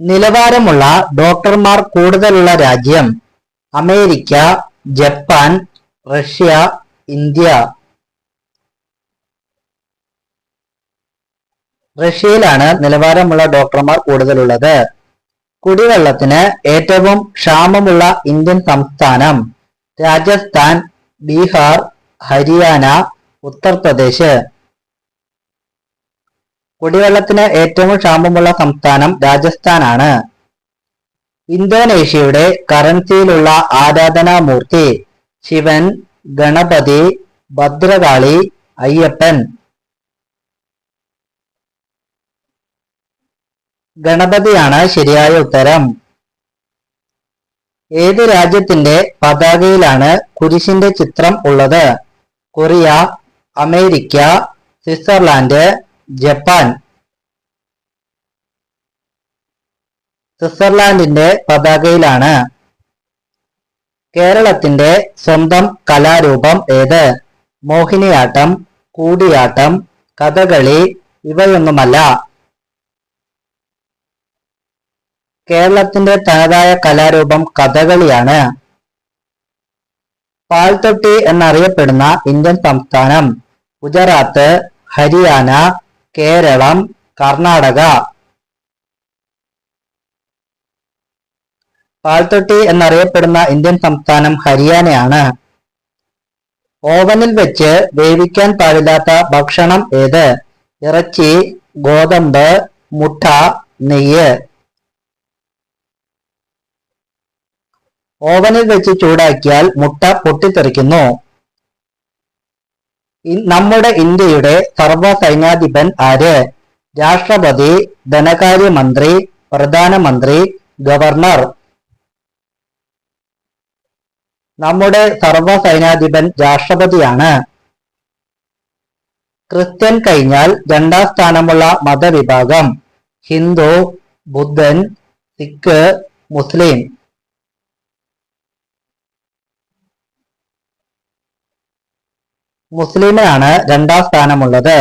നിലവാരമുള്ള ഡോക്ടർമാർ കൂടുതലുള്ള രാജ്യം അമേരിക്ക ജപ്പാൻ റഷ്യ ഇന്ത്യ. റഷ്യയിലാണ് നിലവാരമുള്ള ഡോക്ടർമാർ കൂടുതലുള്ളത്. കുടിവെള്ളത്തിന് ഏറ്റവും ക്ഷാമമുള്ള ഇന്ത്യൻ സംസ്ഥാനം രാജസ്ഥാൻ ബീഹാർ ഹരിയാന ഉത്തർപ്രദേശ്. കുടിവെള്ളത്തിന് ഏറ്റവും ക്ഷാമമുള്ള സംസ്ഥാനം രാജസ്ഥാനാണ്. ഇന്തോനേഷ്യയുടെ കറൻസിയിലുള്ള ആരാധനാമൂർത്തി ശിവൻ ഗണപതി ഭദ്രകാളി അയ്യപ്പൻ. ഗണപതിയാണ് ശരിയായ ഉത്തരം. ഏത് രാജ്യത്തിന്റെ പതാകയിലാണ് കുരിശിന്റെ ചിത്രം ഉള്ളത്? Korea America Switzerland Japan. സ്വിറ്റ്സർലാൻഡിന്റെ പതാകയിലാണ്. കേരളത്തിന്റെ സ്വന്തം കലാരൂപം ഏത്? മോഹിനിയാട്ടം കൂടിയാട്ടം കഥകളി ഇവയൊന്നുമല്ല. കേരളത്തിന്റെ തനതായ കലാരൂപം കഥകളിയാണ്. പാൽത്തൊട്ടി എന്നറിയപ്പെടുന്ന ഇന്ത്യൻ സംസ്ഥാനം ഗുജറാത്ത് ഹരിയാന കേരളം കർണാടക. പാൽത്തൊട്ടി എന്നറിയപ്പെടുന്ന ഇന്ത്യൻ സംസ്ഥാനം ഹരിയാനയാണ്. ഓവനിൽ വെച്ച് വേവിക്കാൻ പാടില്ലാത്ത ഭക്ഷണം ഏത്? ഇറച്ചി ഗോതമ്പ് മുട്ട നെയ്യ്. ഓവനിൽ വെച്ച് ചൂടാക്കിയാൽ മുട്ട പൊട്ടിത്തെറിക്കുന്നു. നമ്മുടെ ഇന്ത്യയുടെ സർവ സൈന്യാധിപൻ ആര്? രാഷ്ട്രപതി ധനകാര്യമന്ത്രി പ്രധാനമന്ത്രി ഗവർണർ. നമ്മുടെ സർവ സൈന്യാധിപൻ രാഷ്ട്രപതിയാണ്. ക്രിസ്ത്യൻ കഴിഞ്ഞാൽ രണ്ടാം സ്ഥാനമുള്ള മതവിഭാഗം ഹിന്ദു ബുദ്ധൻ സിഖ് മുസ്ലിം. മുസ്ലിമിനാണ് രണ്ടാം സ്ഥാനമുള്ളത്.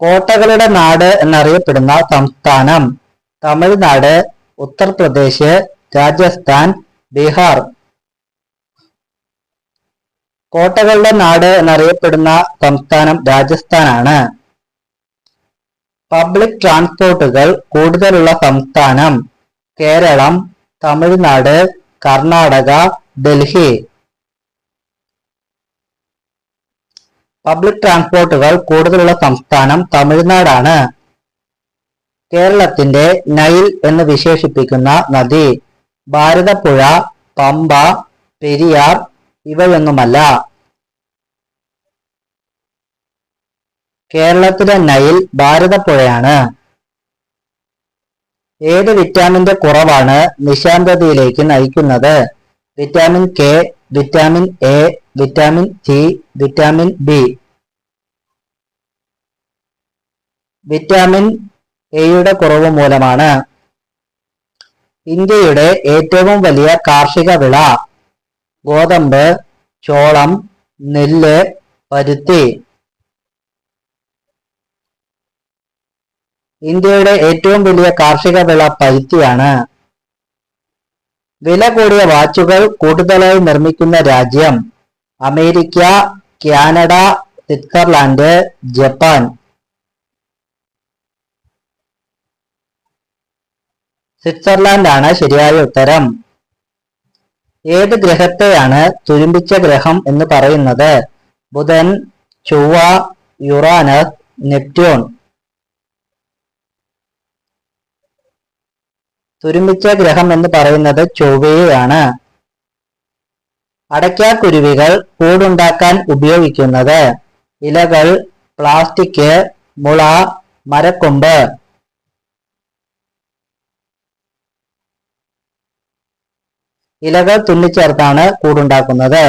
കോട്ടകളുടെ നാട് എന്നറിയപ്പെടുന്ന സംസ്ഥാനം തമിഴ്നാട് ഉത്തർപ്രദേശ് രാജസ്ഥാൻ ബീഹാർ. കോട്ടകളുടെ നാട് എന്നറിയപ്പെടുന്ന സംസ്ഥാനം രാജസ്ഥാനാണ്. പബ്ലിക് ട്രാൻസ്പോർട്ടുകൾ കൂടുതലുള്ള സംസ്ഥാനം കേരളം തമിഴ്നാട് കർണാടക ഡൽഹി. പബ്ലിക് ട്രാൻസ്പോർട്ടുകൾ കൂടുതലുള്ള സംസ്ഥാനം തമിഴ്നാടാണ്. കേരളത്തിന്റെ നൈൽ എന്ന് വിശേഷിപ്പിക്കുന്ന നദി ഭാരതപ്പുഴ പമ്പ പെരിയാർ ഇവയൊന്നുമല്ല. കേരളത്തിലെ നൈൽ ഭാരതപ്പുഴയാണ്. ഏത് വിറ്റാമിന്റെ കുറവാണ് നിശാന്തതയിലേക്ക് നയിക്കുന്നത്? Vitamin K vitamin A vitamin C vitamin B vitamin എയുടെ കുറവ് മൂലമാണ് ഇന്ത്യയുടെ ഏറ്റവും വലിയ കാർഷിക വിള ഗോതമ്പ് ചോളം നെല്ല് പരുത്തി. ഇന്ത്യയുടെ ഏറ്റവും വലിയ കാർഷിക വിള പരുത്തിയാണ് വില കൂടിയ വാച്ചുകൾ കൂടുതലായി നിർമ്മിക്കുന്ന രാജ്യം America Canada Switzerland Japan. Switzerland ആണ് ശരിയായ ഉത്തരം. ഏത് ഗ്രഹത്തെയാണ് തുരുമ്പിച്ച ഗ്രഹം എന്ന് പറയുന്നത്? ബുധൻ ചൊവ്വ യുറാനസ് നെപ്റ്റ്യൂൺ. തുരുമ്പിച്ച ഗ്രഹം എന്ന് പറയുന്നത് ചൊവ്വയെയാണ്. അടയ്ക്കാക്കുരുവികൾ കൂടുണ്ടാക്കാൻ ഉപയോഗിക്കുന്നത്. ഇലകൾ പ്ലാസ്റ്റിക് മുള മരക്കൊമ്പ്. ഇലകൾ തുന്നിച്ചേർത്താണ് കൂടുണ്ടാക്കുന്നത്.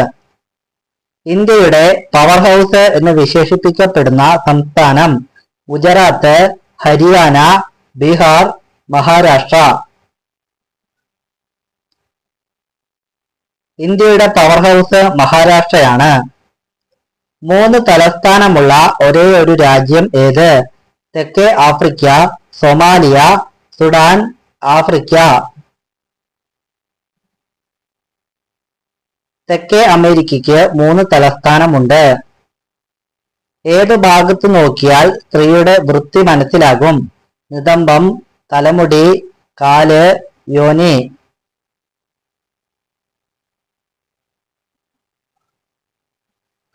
ഇന്ത്യയുടെ പവർ ഹൗസ് എന്ന് വിശേഷിപ്പിക്കപ്പെടുന്ന സംസ്ഥാനം ഗുജറാത്ത് ഹരിയാന ബീഹാർ മഹാരാഷ്ട്ര. ഇന്ത്യയുടെ പവർ ഹൗസ് മഹാരാഷ്ട്രയാണ്. മൂന്ന് തലസ്ഥാനമുള്ള ഒരേ ഒരു രാജ്യം ഏത്? തെക്കേ ആഫ്രിക്ക സൊമാലിയ സുഡാൻ ആഫ്രിക്ക. തെക്കേ അമേരിക്കയ്ക്ക് മൂന്ന് തലസ്ഥാനമുണ്ട്. ഏത് ഭാഗത്ത് നോക്കിയാൽ സ്ത്രീയുടെ വൃത്തി മനസ്സിലാകും? നിതംബം തലമുടി കാൽ യോനി.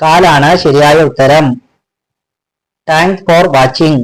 കാലാണ് ശരിയായ ഉത്തരം. Thanks for watching